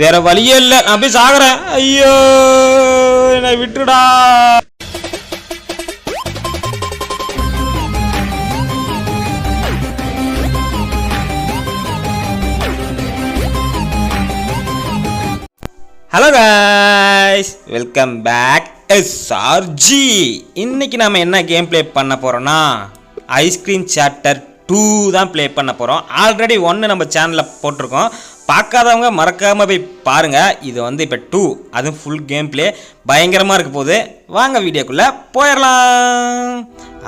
வேற வழியே இல்லை. நான் போய் சாகுறேன். ஐயோ என்னை விட்டுடா hello guys welcome back SRG இன்னைக்கு நாம என்ன கேம் ப்ளே பண்ண போறோம்னா ஐஸ்கிரீம் சாப்டர் டூ தான் ப்ளே பண்ண போகிறோம் ஆல்ரெடி ஒன்று நம்ம சேனலில் போட்டிருக்கோம். பார்க்காதவங்க மறக்காமல் போய் பாருங்கள் இது வந்து இப்போ டூ அதுவும் ஃபுல் கேம் ப்ளே பயங்கரமாக இருக்க போகுது. வாங்க வீடியோக்குள்ளே போயிடலாம்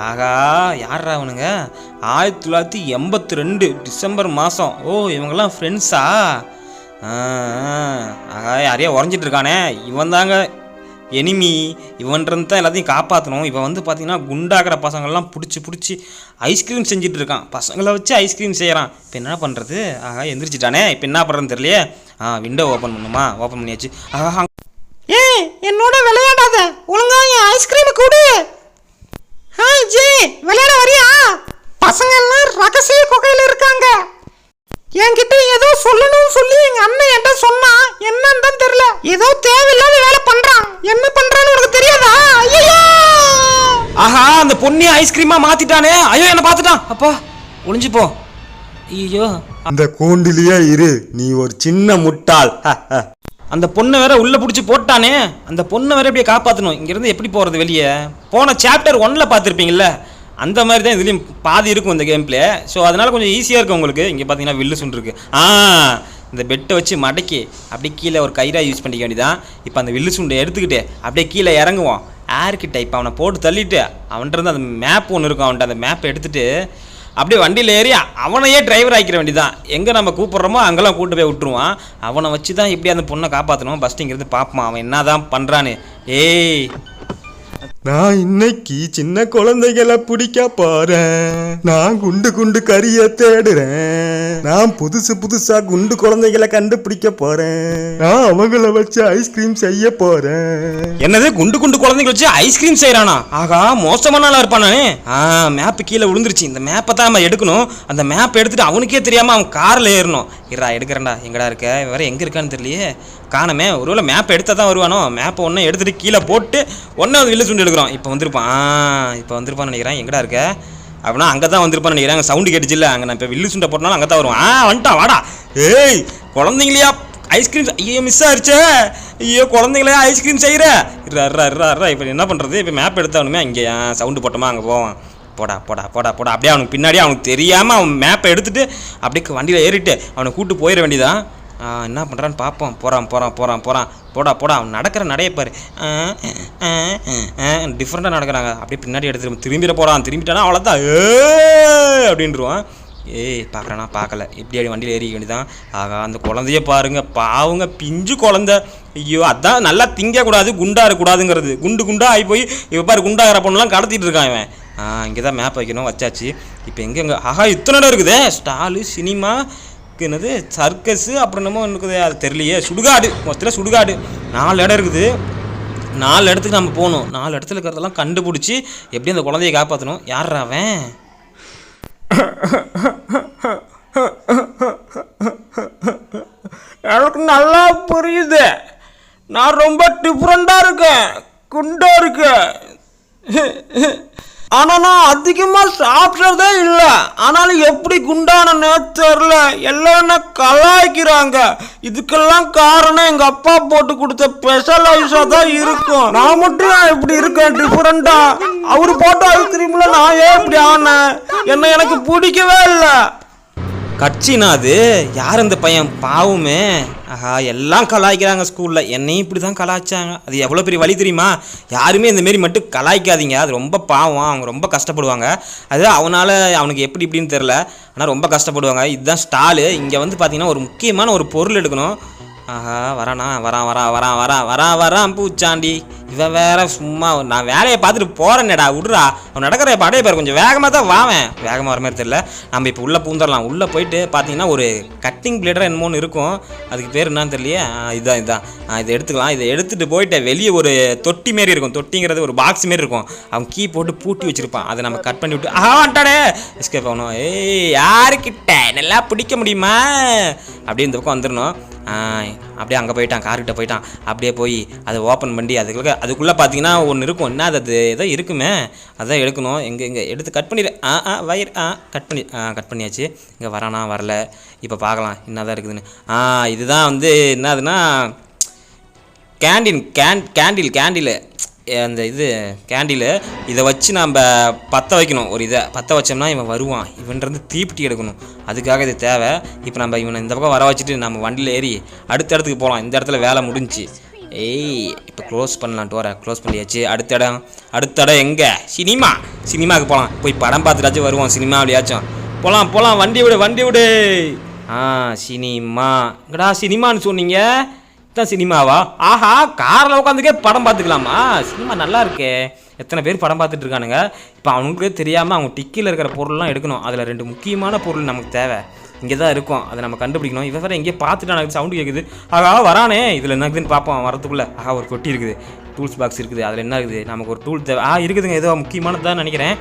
ஆகா யாரா அவனுங்க ஆயிரத்தி தொள்ளாயிரத்தி எண்பத்தி ரெண்டு டிசம்பர் மாதம் ஓ இவங்கெல்லாம் ஃப்ரெண்ட்ஸா ஆகா யாரையோ உறைஞ்சிட்டு இருக்கானே. இவன் தாங்க எனிமி இவன்றது தான் எல்லாத்தையும் காப்பாற்றணும் இவன் வந்து பார்த்தீங்கன்னா குண்டாகிற பசங்கள்லாம் பிடிச்சி பிடிச்சி ஐஸ்கிரீம் செஞ்சுட்டு இருக்கான். பசங்களை வச்சு ஐஸ்கிரீம் செய்கிறான் இப்போ என்ன பண்ணுறது ஆகா எந்திரிச்சிட்டானே. இப்போ என்ன பண்ணுறதுன்னு தெரியலையே. ஆ விண்டோ ஓப்பன் பண்ணுமா? ஓப்பன் பண்ணியாச்சு. ஆஹா ஏய் என்னோட விளையாடாத. ஒழுங்கா என் ஐஸ்கிரீம் கொடு. ஹாய் ஜி விளையாட வரியா? பசங்க எல்லாம் ரகசிய குகையில் இருக்காங்க. என்கிட்ட ஏதோ சொல்லணும்னு சொல்லி எங்க அண்ணன் என்கிட்ட சொன்னா என்னன்னு தான் தெரியல. ஏதோ தேவையில்லாத வேலை பண்றான். என்ன பண்றான்னு உனக்கு தெரியாதா? ஐயோ ஆஹா அந்த பொண்ணே ஐஸ்கிரீமாக மாற்றிட்டானே ஐயோ என்ன பார்த்துட்டான். அப்பா ஒளிஞ்சு போ. ஐயோ அந்த கூண்டிலேயே இரு. நீ ஒரு சின்ன முட்டாள். அந்த பொண்ணை வேற உள்ள பிடிச்சி போட்டானே. அந்த பொண்ணை வேற எப்படியே காப்பாற்றணும் இங்கேருந்து எப்படி போகிறது வெளியே? போன சாப்டர் ஒன்ல பார்த்துருப்பீங்கல்ல. அந்த மாதிரி தான் இதுலேயும் பாதி இருக்கும் இந்த கேம் பிளே ஸோ அதனால கொஞ்சம் ஈஸியாக இருக்கும் உங்களுக்கு. இங்கே பார்த்தீங்கன்னா வில்லு சுண்டு ஆ இந்த பெட்டை வச்சு மடக்கி அப்படியே கீழே ஒரு கயிறாக யூஸ் பண்ணிக்க வேண்டியதான் இப்போ அந்த வில்லு சுண்டை எடுத்துக்கிட்டு அப்படியே கீழே இறங்குவோம் ஏர்கிட்ட இப்போ அவனை போட்டு தள்ளிட்டு அவன்கிட்ட இருந்து அந்த மேப் ஒன்று இருக்கும். அவன்கிட்ட அந்த மேப்பை எடுத்துகிட்டு அப்படியே வண்டியில் ஏறி அவனையே டிரைவர் ஆக்கிற வேண்டியதான் எங்கே நம்ம கூப்பிட்றோமோ அங்கெல்லாம் கூட்டு போய் விட்டுருவான். அவனை வச்சு தான் இப்படி அந்த பொண்ணை காப்பாற்றணும் ஃபஸ்ட்டு இங்கேருந்து பார்ப்போம் அவன் என்ன தான் பண்ணுறான்னு ஏய் நான் இன்னைக்கு சின்ன குழந்தைகளை பிடிக்க போறேன். நான் குண்டு குண்டு கறிய தேடுறேன். நான் புதுசு புதுசா குண்டு குழந்தைகளை கண்டுபிடிக்க போறேன். நான் அவங்கள வச்சு ஐஸ்கிரீம் செய்ய போறேன். என்னது குண்டு குண்டு குழந்தைங்க வச்சு ஐஸ்கிரீம் செய்கிறானா ஆகா மோசமான ஆளா இருப்பானே. ஆ மேப்பு கீழே விழுந்துருச்சு. இந்த மேப்பை தான் நம்ம எடுக்கணும். அந்த மேப் எடுத்துட்டு அவனுக்கே தெரியாமல் அவன் காரில் ஏறணும். இரா எடுக்கிறேன்டா. எங்கடா இருக்க? வேற எங்கே இருக்கான்னு தெரியலையே. காணமே. ஒருவேளை மேப் எடுத்தால் தான் வருவானோ? மேப்பை ஒன்றும் எடுத்துட்டு கீழே போட்டு ஒன்றே வந்து வில்லு சுண்டு எடுக்கிறோம். இப்போ வந்திருப்பான். இப்போ வந்திருப்பான்னு நினைக்கிறேன். எங்கடா இருக்க? அப்படின்னா அங்கே தான் வந்திருப்பான்னு நினைக்கிறேன் அங்கே சவுண்டு கேட்டுச்சுல்ல அங்கே நான் இப்போ வில்லு சுண்டை போட்டனாலும் அங்கே தான் வருவான். ஆ வந்துட்டான் வாடா. ஏய் குழந்தைங்களையா? ஐஸ்கிரீம் ஐயோ மிஸ் ஆயிடுச்சே ஐயோ குழந்தைங்களே ஐஸ்கிரீம் செய்கிற இருறா இருறா இருறா இருறா இப்போ என்ன பண்ணுறது இப்போ மேப் எடுத்தவனுமே அங்கே சவுண்டு போட்டோமா? அங்கே போவான். போடா போடா போடா போடா. அப்படியே அவனுக்கு பின்னாடியே அவனுக்கு தெரியாமல் அவன் மேப்பை எடுத்துகிட்டு அப்படியே வண்டியில் ஏறிட்டு அவனை கூப்பிட்டு போயிட வேண்டியதான் என்ன பண்ணுறான்னு பார்ப்போம் போகிறான் போகிறான் போகிறான் போகிறான் போடா போடா அவன் நடக்கிற நடையப்பார் டிஃப்ரெண்ட்டாக நடக்கிறாங்க. அப்படியே பின்னாடி எடுத்து திரும்பிட போகிறான் திரும்பிட்டானா அவ்வளோதான் ஏ அப்படின்ருவான். ஏய் பார்க்குறானா? பார்க்கல. இப்படி அப்படி வண்டியில் ஏறிக்க வேண்டியதான் ஆகா அந்த குழந்தைய பாருங்க. பாவுங்க பிஞ்சு குழந்த. ஐயோ அதான் நல்லா திங்கக்கூடாது குண்டாக இருக்கக்கூடாதுங்கிறது. குண்டு குண்டாக ஆகி போய் இப்போ பாரு குண்டாகிற பொண்ணுலாம் கடத்திட்டு இருக்கான் இவன். ஆ இங்கே தான் மேப் வைக்கணும் வச்சாச்சு. இப்போ எங்கே எங்கே ஆஹா இத்தனை இடம் இருக்குதே. ஸ்டாலு சினிமா என்னது சர்க்கஸு அப்புறம் என்னமோ இருக்குது அது தெரியலையே. சுடுகாடு மொத்தத்தில் சுடுகாடு. நாலு இடம் இருக்குது. நாலு இடத்துக்கு நம்ம போகணும். நாலு இடத்துல இருக்கிறதெல்லாம் கண்டுபிடிச்சி எப்படி அந்த குழந்தைய காப்பாற்றணும் யார்ரா அவன்? எனக்கு நல்லா புரியுது. நான் ரொம்ப டிஃப்ரெண்ட்டாக இருக்கேன். குண்டாக இருக்கேன். ஆனா நான் அதிகமா சாப்பிட்றதே இல்லை. ஆனாலும் எப்படி குண்டான தெரியல எல்லாம் கலாய்க்கிறாங்க? இதுக்கெல்லாம் காரணம் எங்க அப்பா போட்டு கொடுத்த ஸ்பெஷல் ஐஸா தான் இருக்கும். நான் மட்டும் ஏன் இப்படி இருக்கேன் டிஃப்ரெண்ட்டாக அவரு போட்ட ஐஸ்கிரீம்ல நான் ஏன் இப்படி ஆனேன்? என்ன எனக்கு பிடிக்கவே இல்லை. கட்சினா அது? யார் அந்த பையன்? பாவமே. ஆஹா எல்லாம் கலாய்க்கிறாங்க ஸ்கூலில். என்னையும் இப்படி தான் கலாய்ச்சாங்க. அது எவ்வளோ பெரிய வழி தெரியுமா? யாருமே இந்த மாரி மட்டும் கலாய்க்காதீங்க. அது ரொம்ப பாவம். அவங்க ரொம்ப கஷ்டப்படுவாங்க. அது அவனால் அவனுக்கு எப்படி இப்படின்னு தெரில ஆனால் ரொம்ப கஷ்டப்படுவாங்க. இதுதான் ஸ்டாலு. இங்கே வந்து பார்த்தீங்கன்னா ஒரு முக்கியமான ஒரு பொருள் எடுக்கணும். ஆஹா வரானா வரான் வரான் வரான் வரான் வரான் வரான் பூச்சாண்டி. இவன் வேற சும்மா நான் வேலையை பார்த்துட்டு போகிறேன்னேடா விட்றா. அவன் நடக்கிற படைய பாரு கொஞ்சம் வேகமாக தான் வாவேன் வேகமாக வர மாதிரி தெரியல. நம்ம இப்போ உள்ளே பூந்துடலாம். உள்ளே போயிட்டு பார்த்தீங்கன்னா ஒரு கட்டிங் பிளேடர் என்னமோன்னு இருக்கும். அதுக்கு பேர் என்னன்னு தெரியலையே. ஆ, இதுதான் இதுதான் இதை எடுத்துக்கலாம். இதை எடுத்துகிட்டு போயிட்டு வெளியே ஒரு தொட்டி மாரி இருக்கும். தொட்டிங்கிறது ஒரு பாக்ஸ் மாரி இருக்கும். அவன் கீ போட்டு பூட்டி வச்சிருப்பான். அதை நம்ம கட் பண்ணி விட்டு ஆ வந்துட்டானே. எஸ்கேப் ஆகணும். ஏய் யாருக்கிட்ட? நல்லா பிடிக்க முடியுமா? அப்படியே இந்த பக்கம் வந்துடணும். அப்படியே அங்கே போயிட்டான் கார்கிட்ட போயிட்டான். அப்படியே போய் அதை ஓப்பன் பண்ணி அதுக்குள்ளே அதுக்குள்ளே பார்த்தீங்கன்னா ஒன்று இருக்கும். என்ன அது ஏதோ இருக்குமே. அதான் எடுக்கணும். எங்கே எங்கே எடுத்து கட் பண்ணிடு ஆ ஆ வயிறு ஆ கட் பண்ணி ஆ கட் பண்ணியாச்சு. இங்கே வரானா வரல. இப்போ பார்க்கலாம். என்னதான் இருக்குதுன்னு. ஆ இதுதான் வந்து என்னதுன்னா கேண்டீன் கேன் கேண்டில் கேண்டில் அந்த இது கேண்டில் இதை வச்சு நம்ம பற்ற வைக்கணும். ஒரு இதை பற்ற வச்சோம்னா இவன் வருவான். இவன்றது தீப்பிட்டி எடுக்கணும். அதுக்காக இது தேவை. இப்போ நம்ம இவனை இந்த பக்கம் வர வச்சுட்டு நம்ம வண்டியில் ஏறி அடுத்த இடத்துக்கு போகலாம் இந்த இடத்துல வேலை முடிஞ்சுச்சு ஏய் இப்போ க்ளோஸ் பண்ணலாம் டோரை. க்ளோஸ் பண்ணியாச்சு. அடுத்த இடம். அடுத்த இடம் எங்கே? சினிமா. சினிமாவுக்கு போகலாம் போய் படம் பார்த்துட்டாச்சும் வருவோம். சினிமாவிலையாச்சும். போகலாம் போகலாம் வண்டி விடு வண்டி விடு. ஆ சினிமா. எங்கடா சினிமான்னு சொன்னீங்க? தான் சினிமாவா? ஆஹா காரில் உட்காந்துக்கே படம் பார்த்துக்கலாமா? சினிமா நல்லா இருக்கே. எத்தனை பேர் படம் பார்த்துட்டு இருக்கானுங்க? இப்போ அவனுக்கே தெரியாமல் அவங்க டிக்கியில் இருக்கிற பொருள்லாம் எடுக்கணும். அதில் ரெண்டு முக்கியமான பொருள் நமக்கு தேவை. இங்கே தான் இருக்கும். அதை நம்ம கண்டுபிடிக்கணும். இவன் வேறு எங்கேயே பார்த்துட்டு எனக்கு சவுண்டு கேட்குது ஆகா வரானே. இதில் என்ன இருக்குதுன்னு பார்ப்போம். வரத்துக்குள்ளே. ஆஹா ஒரு கொட்டி இருக்குது. டூல்ஸ் பாக்ஸ் இருக்குது. அதில் என்ன இருக்குது? நமக்கு ஒரு டூல் தேவை. ஆ இருக்குதுங்க. ஏதோ முக்கியமானது நினைக்கிறேன்.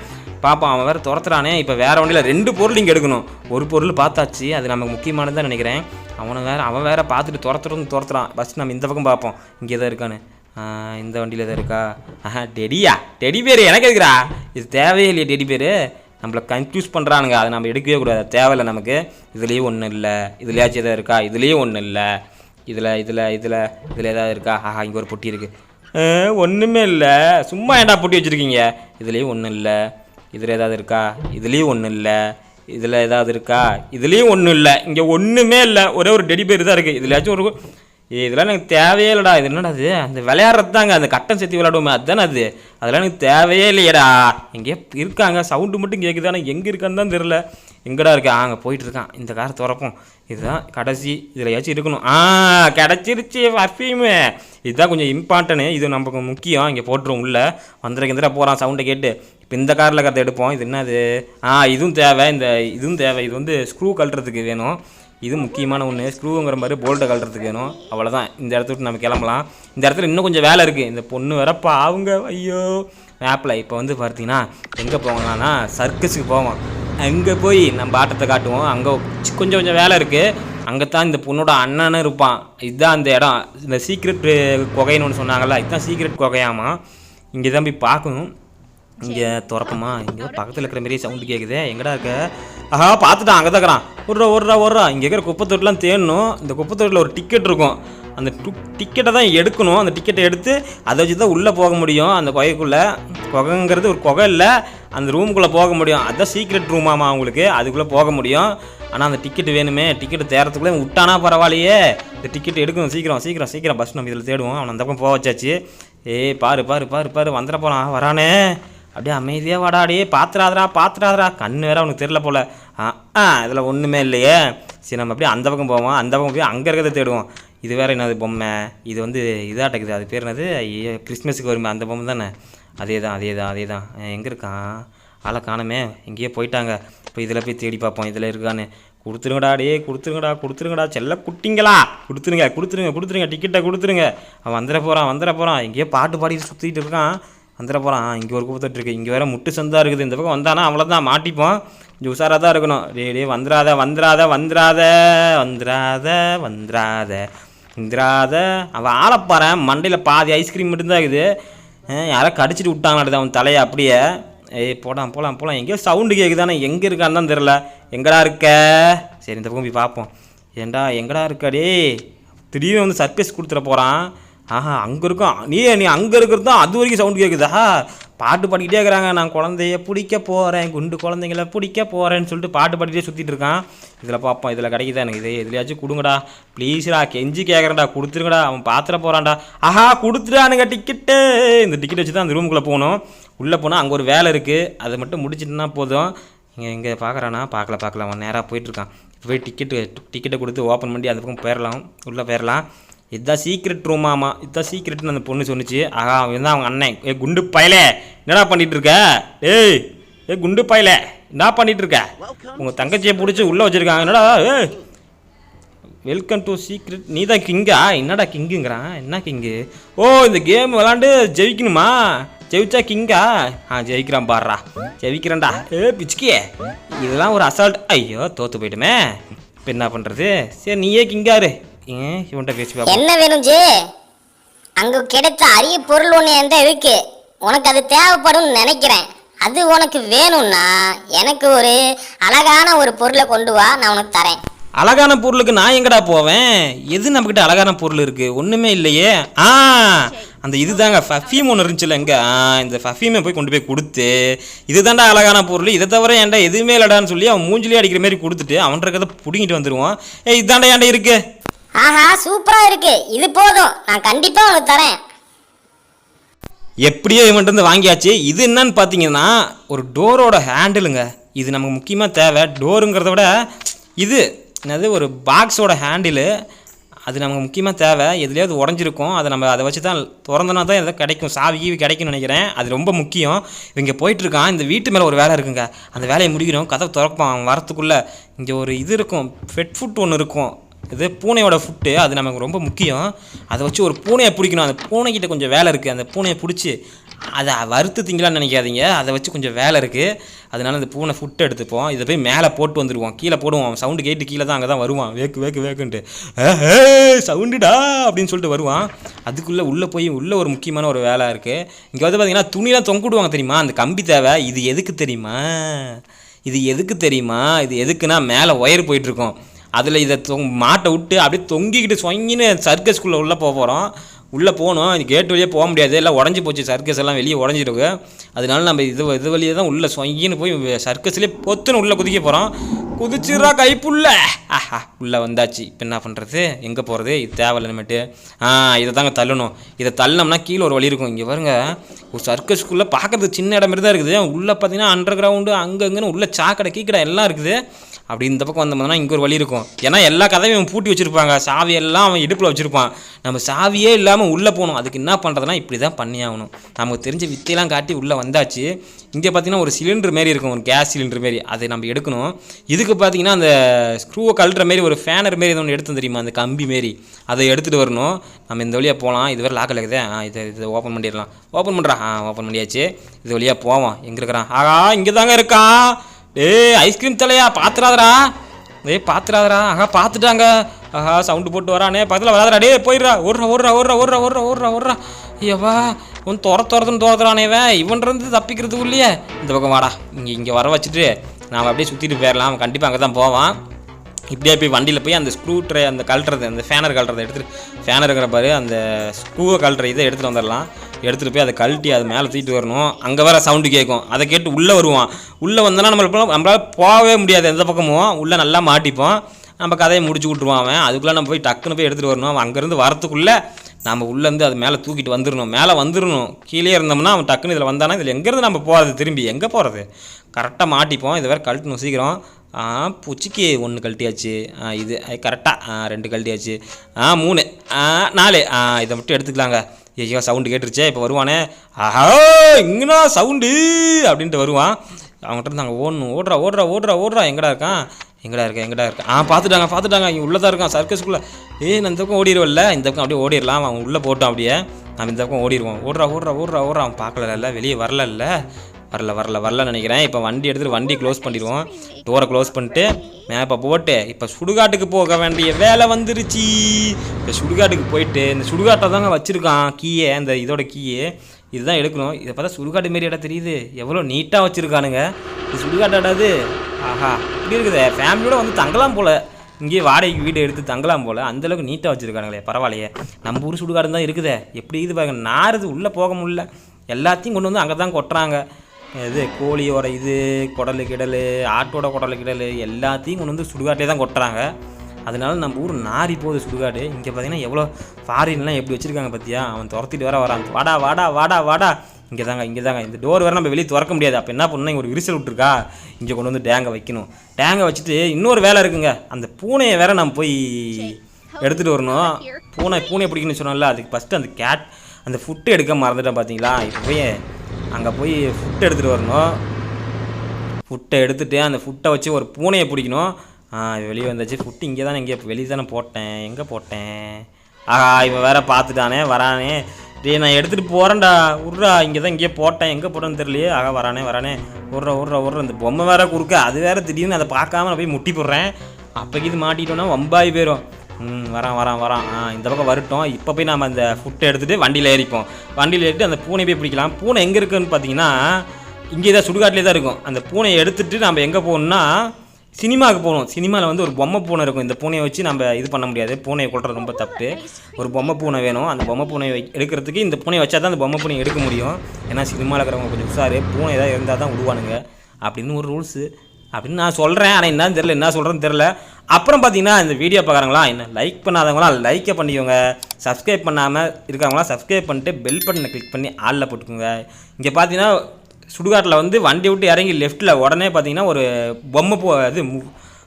பாப்பா அவன் வேறு துரத்துறானே. இப்போ வேறு வண்டியில் ரெண்டு பொருள் இங்கே எடுக்கணும். ஒரு பொருள் பார்த்தாச்சு அது நமக்கு முக்கியமானது தான் நினைக்கிறேன். அவனை வேறு அவன் வேறு பார்த்துட்டு துரத்துறதும் துரத்துறான். ஃபஸ்ட் நம்ம இந்த பக்கம் பார்ப்போம் இங்கே தான் இருக்கான்னு இந்த வண்டியில் தான் இருக்கா? ஆஹா டெடியா? டெடி பேர் எனக்கு எதுக்குறா இது தேவையே இல்லையா டெடி பேர். நம்மளை கன்ஃபியூஸ் பண்ணுறானுங்க அதை நம்ம எடுக்கவே கூடாது. தேவையில்லை நமக்கு. இதுலேயும் ஒன்றும் இல்லை. இதுலையாச்சும் எதாவது இருக்கா? இதுலேயும் ஒன்றும் இல்லை. இதில் இதில் இதில் இதில் ஏதாவது இருக்கா? ஆஹா இங்கே ஒரு பொட்டி இருக்குது ஒன்றுமே இல்லை. சும்மா ஏன்டா பொட்டி வச்சுருக்கீங்க? இதுலேயும் ஒன்றும் இல்லை. இதில் ஏதாவது இருக்கா? இதுலேயும் ஒன்றும் இல்லை. இதில் ஏதாவது இருக்கா? இதுலேயும் ஒன்றும் இல்லை. இங்கே ஒன்றுமே இல்லை. ஒரே ஒரு டெடி பேர் தான் இருக்குது இதுலையாச்சும் ஒரு இதெல்லாம் எனக்கு தேவையே இல்லைடா. இது என்னடா அது அந்த விளையாடுறது தாங்க அந்த கட்டம் செத்தி விளையாடுவோமே. அதுதானே அது? அதெல்லாம் எனக்கு தேவையே இல்லையேடா. எங்கேயோ இருக்காங்க. சவுண்டு மட்டும் கேட்குது ஆனால் எங்கே இருக்கான்னு தான் தெரில எங்கடா இருக்கா? அங்கே போயிட்டு இருக்கான். இந்த காரை திறப்போம் இதுதான் கடைசி. இதில் ஏதாச்சும் இருக்கணும். ஆ கிடச்சிருச்சு பர்ஃப்யூமு இதுதான் கொஞ்சம் இம்பார்ட்டனு இது நமக்கு முக்கியம். இங்கே போட்டுரும் உள்ளே. வந்துட போகிறான் சவுண்டை கேட்டு. இப்போ இந்த காரில் கதை எடுப்போம். இது என்னது? ஆ இதுவும் தேவை. இந்த இதுவும் தேவை. இது வந்து ஸ்க்ரூ கழட்டுறதுக்கு வேணும். இது முக்கியமான ஒன்று ஸ்க்ரூங்கிற மாதிரி போல்ட்டை கழட்டுறதுக்கு வேணும். அவ்வளோதான் இந்த இடத்த விட்டு நம்ம கிளம்பலாம். இந்த இடத்துல இன்னும் கொஞ்சம் வேலை இருக்குது இந்த பொண்ணு வரப்பா அவங்க ஐயோ. மேப்பில் இப்போ வந்து பார்த்தீங்கன்னா எங்கே போகலாம்னா சர்க்கஸுக்கு போவோம். அங்கே போய் நம்ம ஆட்டத்தை காட்டுவோம். அங்கே கொஞ்சம் கொஞ்சம் வேலை இருக்குது அங்கே தான் இந்த பொண்ணோட அண்ணனும் இருப்பான். இதுதான் அந்த இடம். இந்த சீக்ரெட் குகைன்னு ஒன்று சொன்னாங்கல்ல இதுதான் சீக்ரெட் குகையாமா? இங்கே தான் போய் பார்க்கணும். இங்கே திறப்போமா இங்கே பக்கத்தில் இருக்கிற மாதிரியே சவுண்டு கேட்குதே எங்கடா இருக்க? ஆஹா பார்த்துட்டான் அங்கே தான் ஒர்ரா ஒர்ரா ஒர்ரா இங்கே இருக்கிற குப்பை தொட்டிலாம் தேடணும். இந்த குப்பை தொட்டில் ஒரு டிக்கெட் இருக்கும். அந்த டிக்கெட்டை தான் எடுக்கணும். அந்த டிக்கெட்டை எடுத்து அதை வச்சு தான் உள்ளே போக முடியும். அந்த குகைக்குள்ளே குகைங்கிறது ஒரு குகை இல்லை. அந்த ரூமுக்குள்ளே போக முடியும். அதுதான் சீக்ரெட் ரூமாமா அவங்களுக்கு அதுக்குள்ளே போக முடியும். ஆனால் அந்த டிக்கெட் வேணுமே. டிக்கெட் தேரத்துக்குள்ளே விட்டானா பரவாயில்லையே. இந்த டிக்கெட் எடுக்கணும். சீக்கிரம் சீக்கிரம் சீக்கிரம் பஸ் நம்ம இதில் தேடுவோம். அவன் அந்த பக்கம் போக வச்சாச்சு. ஏய் பாரு பாரு பாரு பாரு. வந்துட போகிறான் வரானே. அப்படியே அமைதியாக வாடாடி அடியே பாத்துறாதடா கண் கண்ணு வேற அவனுக்கு தெரில போல. ஆ ஆ இதில் ஒன்றுமே இல்லையே. சரி நம்ம அப்படியே அந்த பக்கம் போவோம். அந்த பக்கம் போய் அங்கே இருக்கிறத தேடுவோம். இது வேறு என்னது பொம்மை? இது வந்து இதாட்டக்குது அது பேர் என்னது? ஐயோ கிறிஸ்மஸுக்கு வருமே அந்த பொம்மை தானே? அதே தான் அதே தான் அதே தான் எங்கே இருக்கான்? ஆளை காணமே. எங்கேயோ போயிட்டாங்க. இப்போ இதில் போய் தேடி பார்ப்போம் இதில் இருக்கான்னு. கொடுத்துருங்கடா டே கொடுத்துருங்கடா கொடுத்துருங்கடா. செல்ல குட்டிங்களா? கொடுத்துருங்க கொடுத்துருங்க கொடுத்துருங்க. டிக்கெட்டை கொடுத்துருங்க. அவன் வந்துட போகிறான் வந்துட போகிறான் எங்கேயோ பாட்டு பாடிட்டு சுற்றிட்டு இருக்கான். வந்துட போகிறான் இங்கே ஒரு கூப்பிட்டு இருக்கு இங்கே வேற முட்டு சந்தா இருக்குது. இந்த பக்கம் வந்தானா அவ்வளோதான் மாட்டிப்போம். கொஞ்சம் உஷாராக தான் இருக்கணும். டே டே வந்துடாத வந்துடாத வந்துடாத வந்துடாத வந்துடாத இந்திராத அவன் ஆளப்பாறேன். மண்டையில் பாதி ஐஸ்கிரீம் மட்டும்தான் இருக்குது. யாரோ கடிச்சிட்டு விட்டாங்களாடுது அவன் தலையை அப்படியே. ஏய் போடாம் போகலாம் போகலாம் எங்கேயோ சவுண்டு கேட்குதானே எங்கே இருக்கான்னு தான் தெரில எங்கடா இருக்க? சரி இந்த பக்கம் போய் பார்ப்போம். ஏண்டா எங்கடா இருக்கடே திடீர்னு வந்து சர்ப்ரைஸ் கொடுத்துட போகிறான் ஆஹா அங்கே இருக்கும். நீ நீ அங்கே இருக்கிறது தான் அது வரைக்கும் சவுண்டு கேட்குதா பாட்டு பாடிக்கிட்டே இருக்கிறாங்க. நான் குழந்தைய பிடிக்க போகிறேன் குண்டு குழந்தைங்கள பிடிக்க போகிறேன்னு சொல்லிட்டு பாட்டு பாடிக்கிட்டே சுற்றிட்டு இருக்கான். இதில் பார்ப்போம் இதில் கிடைக்குதா எனக்கு? இது இதுலையாச்சும் கொடுங்கடா. ப்ளீஸ்டா கெஞ்சி கேட்குறேன்டா கொடுத்துருங்கடா. அவன் பாத்திர போகிறான்டா ஆஹா கொடுத்துட்டானுங்க டிக்கெட்டு இந்த டிக்கெட் வச்சு தான் அந்த ரூமுக்குள்ளே போகணும். உள்ளே போனால் அங்கே ஒரு வேலை இருக்குது அதை மட்டும் முடிச்சுட்டுனா போதும். இங்கே இங்கே பார்க்குறானா பார்க்கல பார்க்கல அவன் நேராக போயிட்டுருக்கான் போய் டிக்கெட்டு டிக்கெட்டை கொடுத்து ஓப்பன் பண்ணி அந்த பக்கம் போயிடலாம் உள்ளே போயிடலாம் இதுதான் சீக்ரெட் ரூமாமா இதுதான் சீக்ரெட்னு அந்த பொண்ணு சொன்னுச்சு. ஆகா அவன் தான் அவங்க அண்ணன். ஏ குண்டு பயலே. என்னடா பண்ணிட்டு இருக்க ஏய் ஏ குண்டு பயலே. என்ன பண்ணிட்டு இருக்க உங்கள் தங்கச்சியை பிடிச்சி உள்ளே வச்சுருக்காங்க. என்னடா ஏய். வெல்கம் டு சீக்ரெட் நீ தான் கிங்கா என்னடா கிங்குங்கிறான் என்ன கிங்கு ஓ இந்த கேம் விளாண்டு ஜெயிக்கணுமா? ஜெயிச்சா கிங்கா ஆ? ஜெயிக்கிறான் பாடுறா ஜெயிக்கிறேன்டா. ஏ பிச்சுக்கியே. இதெல்லாம் ஒரு அசால்ட் ஐயோ தோத்து போயிட்டுமே. இப்போ என்ன பண்ணுறது சரி நீயே கிங்காரு ஏன் இவன்கிட்ட பேசி பார்ப்போம் என்ன வேணும் ஜி? அங்க கிடைத்த அரிய பொருள் ஒன்று என்கிட்ட இருக்கு. உனக்கு அது தேவைப்படும் நினைக்கிறேன். அது உனக்கு வேணும்னா எனக்கு ஒரு அழகான ஒரு பொருளை கொண்டு வா நான் உனக்கு தரேன். அழகான பொருளுக்கு நான் எங்கடா போவேன்? எது நம்மக்கிட்ட அழகான பொருள் இருக்கு? ஒண்ணுமே இல்லையே. ஆ அந்த இதுதாங்க பர்ஃப்யூம் ஒன்று இருந்துச்சுல எங்க இந்த பர்ஃப்யூமை போய் கொண்டு போய் கொடுத்து இதுதான்டா அழகான பொருள். இதை தவிர ஏன்டா எதுவுமே இல்லடான்னு சொல்லி அவன் மூஞ்சிலே அடிக்கிற மாதிரி கொடுத்துட்டு அவன் இருக்கிறத பிடிங்கிட்டு வந்துருவான். ஏய் இதாண்டா ஏன்டா இருக்கு. ஆஹா சூப்பரா இருக்கு. இது போதும். நான் கண்டிப்பா உனக்கு தரேன். எப்படியோ இவன்ட்டு வாங்கியாச்சு. இது என்னன்னு பார்த்தீங்கன்னா ஒரு டோரோட ஹேண்டிலுங்க இது நமக்கு முக்கியமாக தேவை. டோருங்கிறத விட இது என்னது ஒரு பாக்ஸோட ஹேண்டிலு அது நமக்கு முக்கியமாக தேவை. எதுலேயாவது உடஞ்சிருக்கும். அதை நம்ம அதை வச்சு தான் திறந்தனா தான் எதாவது கிடைக்கும். சாவி கீவி கிடைக்கும்னு நினைக்கிறேன். அது ரொம்ப முக்கியம். இவங்க போயிட்டுருக்கான். இந்த வீட்டு மேலே ஒரு வேலை இருக்குங்க. அந்த வேலையை முடிக்கிறோம் கதவை திறப்பான். அவன் வரத்துக்குள்ளே இங்கே ஒரு இது இருக்கும். ஃபெட் ஃபுட் ஒன்று இருக்கும். இது பூனையோட ஃபுட்டு அது நமக்கு ரொம்ப முக்கியம். அதை வச்சு ஒரு பூனையை பிடிக்கணும். அந்த பூனைக்கிட்ட கொஞ்சம் வேலை இருக்குது அந்த பூனையை பிடிச்சி அதை வறுத்து திங்கலாம்னு நினைக்காதீங்க. அதை வச்சு கொஞ்சம் வேலை இருக்குது அதனால அந்த பூனை ஃபுட்டு எடுத்துப்போம். இதை போய் மேலே போட்டு வந்துடுவோம் கீழே போடுவோம். சவுண்டு கேட்டு கீழே தான் அங்கே தான் வருவான். Week week வேக்குன்ட்டு. சவுண்டுடா அப்படின்னு சொல்லிட்டு வருவான். அதுக்குள்ளே உள்ளே போய் உள்ளே ஒரு முக்கியமான ஒரு வேலை இருக்குது இங்கே வந்து பார்த்தீங்கன்னா துணிலாம் தொங்கிடுவாங்க தெரியுமா? அந்த கம்பி தேவை. இது எதுக்கு தெரியுமா? இது எதுக்கு தெரியுமா? இது எதுக்குன்னா மேலே ஒயர் போயிட்டுருக்கோம் அதில் இதை தொங் மாட்டை விட்டு அப்படியே தொங்கிக்கிட்டு சொங்கின்னு சர்க்கஸ்குள்ளே உள்ளே போக போகிறோம் உள்ளே போகணும் இது கேட் வழியே போக முடியாது. எல்லாம் உடஞ்சி போச்சு. சர்க்கஸ் எல்லாம் வெளியே உடஞ்சிருக்கு அதனால நம்ம இது இது வழியே தான் உள்ளே சொங்கின்னு போய் சர்க்கஸ்லேயே பொத்துன்னு உள்ளே குதிக்க போகிறோம் குதிச்சிடுறா கைப்புள்ள. ஆஹா உள்ளே வந்தாச்சு. இப்போ என்ன பண்ணுறது எங்கே போகிறது இது தேவையில்ல நம்மட்டு ஆ இதை தாங்க தள்ளணும். இதை தள்ளினோம்னா கீழே ஒரு வழி இருக்கும். இங்கே பாருங்க. ஒரு சர்க்கஸ்குள்ளே பார்க்குறது சின்ன இடம் மாதிரி தான் இருக்குது. உள்ளே பார்த்தீங்கன்னா அண்டர் கிரவுண்டு அங்கங்கன்னு உள்ளே சாக்கடை கீக்கடை எல்லாம் இருக்குது. அப்படி இந்த பக்கம் வந்தோம்னா இங்கே ஒரு வழி இருக்கும். ஏன்னா எல்லா கதையும் இவன் பூட்டி வச்சுருப்பாங்க. சாவியெல்லாம் அவன் இடுப்பில் வச்சுருப்பான். நம்ம சாவியே இல்லாமல் உள்ளே போகணும். அதுக்கு என்ன பண்ணுறதுனா இப்படி தான் பண்ணி ஆகணும் நமக்கு தெரிஞ்ச வித்தையெல்லாம் காட்டி உள்ளே வந்தாச்சு. இங்கே பார்த்தீங்கன்னா ஒரு சிலிண்டர் மாரி இருக்கும். ஒரு கேஸ் சிலிண்டர் மாரி. அதை நம்ம எடுக்கணும். இதுக்கு பார்த்தீங்கன்னா அந்த ஸ்க்ரூவை கழட்டுற மாரி ஒரு ஃபேனர் மாரி ஒன்று எடுத்து தெரியுமா? அந்த கம்பி மாரி. அதை எடுத்துகிட்டு வரணும். நம்ம இந்த வழியாக போகலாம் இது லாக்கில் இருக்குதே. ஆ இதை இதை ஓப்பன் பண்ணிடலாம். ஓப்பன் பண்ணுறான் ஆ ஓப்பன் பண்ணியாச்சு. இது வழியாக போவோம் எங்கே இருக்கிறான்? ஆகா இங்கே தாங்க இருக்கான் டேய் ஐஸ்கிரீம் தலையா? பார்த்துடாதடா டேய் பார்த்துடாதடா ஆஹா பார்த்துட்டாங்க ஆஹா சவுண்டு போட்டு வரானே. பக்கத்தில் வராதடா. டேய் போயிடுறா ஓடுறா ஓடுறா ஓடுறா ஓடுறா ஓடுறா ஓடுறா ஓடுறா. ஐயவா உன் துற துறதுன்னு துரத்துறானேவன் இவன். இருந்து தப்பிக்கிறதுக்குள்ளேயே இந்த பக்கம் வாடா. இங்கே இங்கே வர வச்சுட்டு நாம் அப்படியே சுற்றிட்டு போயிடலாம் அவன் கண்டிப்பாக அங்கே தான் போவான். இப்படியே போய் வண்டியில் போய் அந்த ஸ்க்ரூ ட்ரை அந்த கழட்டுறது அந்த ஃபேனர் கழட்டுறதை எடுத்துகிட்டு ஃபேனருங்கிற பாரு அந்த ஸ்க்ரூவை கழட்டுற இதை எடுத்துகிட்டு வந்துடலாம் எடுத்துகிட்டு போய் அதை கழட்டி அது மேலே தூக்கிட்டு வரணும். அங்கே வேறு சவுண்டு கேட்கும் அதை கேட்டு உள்ளே வருவான். உள்ளே வந்தோன்னா நம்மளுக்கு நம்மளால் போகவே முடியாது எந்த பக்கமும். உள்ளே நல்லா மாட்டிப்போம். நம்ம கதையை முடிச்சு விட்ருவான் அவன். அதுக்குள்ளே நம்ம போய் டக்குன்னு போய் எடுத்துகிட்டு வரணும். அவன் அங்கேருந்து வரத்துக்குள்ளே நம்ம உள்ளேருந்து அது மேலே தூக்கிட்டு வந்துடணும் மேலே வந்துடணும் கீழே இருந்தோம்னா அவன் டக்குன்னு இதில் வந்தானா இதில் எங்கேருந்து நம்ம போகிறது திரும்பி எங்கே போகிறது கரெக்டாக மாட்டிப்போம். இதை வேறு கழட்டணும் சீக்கிரம். ஆ பூச்சிக்கு ஒன்று கழட்டியாச்சு. ஆ இது கரெக்டாக ரெண்டு கழட்டியாச்சு. ஆ மூணு. ஆ நாலு. ஆ இதை மட்டும் எடுத்துக்கலாங்க. ஐயோ சவுண்டு கேட்டுருச்சே இப்போ வருவானே. ஆஹா இங்கனா சவுண்டு அப்படின்ட்டு வருவான். அவங்ககிட்ட இருந்து நாங்கள் ஓடணும். ஓடுறா ஓடுறா ஓடுறா ஓடுறா. எங்கடா இருக்கான்? எங்கடா இருக்கா எங்கடா இருக்கான் ஆ பார்த்துட்டாங்க பார்த்துட்டாங்க இங்கே உள்ளே தான் இருக்கான் சர்க்கஸ்குள்ளே ஏ நான் இந்த பக்கம் ஓடிடுவல்ல இந்த பக்கம் அப்படியே ஓடிடலாம் அவன் உள்ளே போட்டான் அப்படியே. நம்ம இந்த பக்கம் ஓடிடுவோம் ஓடுறா ஓடுறா ஓடுறா ஓடுறா. அவன் பார்க்கல வெளியே வரல வரல வரல வரல நினைக்கிறேன். இப்போ வண்டி எடுத்துகிட்டு வண்டி க்ளோஸ் பண்ணிடுவோம். டோரை க்ளோஸ் பண்ணிட்டு மேப்பை போட்டு இப்போ சுடுகாட்டுக்கு போக வேண்டிய வேலை வந்துருச்சு. இப்போ சுடுகாட்டுக்கு போயிட்டு இந்த சுடுகாட்டை தாங்க வச்சுருக்கான் கீயே அந்த இதோட கீயே. இதுதான் எடுக்கணும். இதை பார்த்தா சுடுகாட்டு மாரி இடம் தெரியுது. எவ்வளோ நீட்டாக வச்சுருக்கானுங்க. இது சுடுகாட்டாடாது ஆஹா இப்படி இருக்குது. ஃபேமிலியோட வந்து தங்கலாம் போல். இங்கேயே வாடகைக்கு வீடு எடுத்து தங்கலாம் போல். அந்தளவுக்கு நீட்டாக வச்சுருக்கானுங்களே பரவாயில்லையே. நம்ம ஊர் சுடுகாடு தான் இருக்குதே. எப்படி இது பாருங்க நாறுது உள்ளே போக முடியல. எல்லாத்தையும் கொண்டு வந்து அங்கே தான் கொட்டுறாங்க. இது கோழியோட இது குடலு கிடலு ஆட்டோட குடலு கிடலு எல்லாத்தையும் கொண்டு வந்து சுடுகாட்டே தான் கொட்டுறாங்க. அதனால நம்ம ஊர் நாரி போகுது சுடுகாடு. இங்கே பார்த்தீங்கன்னா எவ்வளோ ஃபாரின்லாம் எப்படி வச்சுருக்காங்க பார்த்தியா அவன் துரத்திட்டு வர வரான். வாடா வாடா வாடா வாடா. இங்கே தாங்க இங்கே தாங்க இந்த டோர் வேறு நம்ம வெளியே திறக்க முடியாது. அப்போ என்ன பண்ணணும்? இங்க ஒரு விரிசல் விட்ருக்கா இங்கே கொண்டு வந்து டேங்கை வைக்கணும். டேங்கை வச்சுட்டு இன்னொரு வேலை இருக்குங்க. அந்த பூனையை வேற நம்ம போய் எடுத்துகிட்டு வரணும். பூனை பூனை பிடிக்கணும்னு சொன்னோம்ல அதுக்கு ஃபஸ்ட்டு அந்த கேட் அந்த ஃபுட்டு எடுக்க மறந்துட்டேன் பார்த்தீங்களா இப்போ போய் அங்கே போய் ஃபுட்டை எடுத்துகிட்டு வரணும். ஃபுட்டை எடுத்துகிட்டு அந்த ஃபுட்டை வச்சு ஒரு பூனையை பிடிக்கணும். வெளியே வந்தாச்சு. ஃபுட்டு இங்கே தானே இங்கே வெளியே தானே போட்டேன். எங்கே போட்டேன்? ஆஹா இவன் வேற பார்த்துட்டானே வரானே. டே நான் எடுத்துகிட்டு போகிறேன்டா உர்றா இங்கே தான் இங்கேயே போட்டேன். எங்கே போட்டேன்னு தெரியலையே. ஆகா வரானே வரானே. உர்ற உர்ற உர்ற. இந்த பொம்மை வேற குறுக்க. அது வேற திடீர்னு அதை பார்க்காம நான் போய் முட்டி போடுறேன். அப்போக்கு இது மாட்டிட்டோன்னா வம்பாய் போயிடும் ம் வரான் வரான் வரான். ஆ இந்த பக்கம் வரட்டும். இப்போ போய் நம்ம அந்த ஃபுட்டை எடுத்துகிட்டு வண்டியில் ஏறிப்போம். வண்டியில் ஏறிட்டு அந்த பூனை போய் பிடிக்கலாம். பூனை எங்கே இருக்குன்னு பார்த்தீங்கன்னா இங்கே தான் சுடுகாட்டிலே தான் இருக்கும். அந்த பூனையை எடுத்துகிட்டு நம்ம எங்கே போகணும்னா சினிமாவுக்கு போகணும். சினிமாவில் வந்து ஒரு பொம்மை பூனை இருக்கும். இந்த பூனையை வச்சு நம்ம இது பண்ண முடியாது. பூனையை கொள்றது ரொம்ப தப்பு. ஒரு பொம்மை பூனை வேணும். அந்த பொம்மை பூனை வை- எடுக்கிறதுக்கு இந்த பூனையை வச்சா தான் அந்த பொம்மை பூனை எடுக்க முடியும். ஏன்னா சினிமாவில் இருக்கிறவங்க கொஞ்சம் உஷாரு. பூனை ஏதாவது இருந்தால் தான் விடுவானுங்க அப்படின்னு ஒரு ரூல்ஸு அப்படின்னு நான் சொல்கிறேன் ஆனால் என்னன்னு தெரில என்ன சொல்கிறேன்னு தெரில அப்புறம் பார்த்தீங்கன்னா இந்த வீடியோ பார்க்குறாங்களா? என்ன? லைக் பண்ணாதவங்களாம் லைக்கை பண்ணிக்கோங்க. சப்ஸ்கிரைப் பண்ணாமல் இருக்கிறவங்களாம் சப்ஸ்கிரைப் பண்ணிட்டு பெல் பட்டனை கிளிக் பண்ணி ஆளில் போட்டுக்கோங்க. இங்கே பார்த்தீங்கன்னா சுடுகாட்டில் வந்து வண்டி விட்டு இறங்கி லெஃப்ட்டில் உடனே பார்த்தீங்கன்னா ஒரு பொம்மை போ இது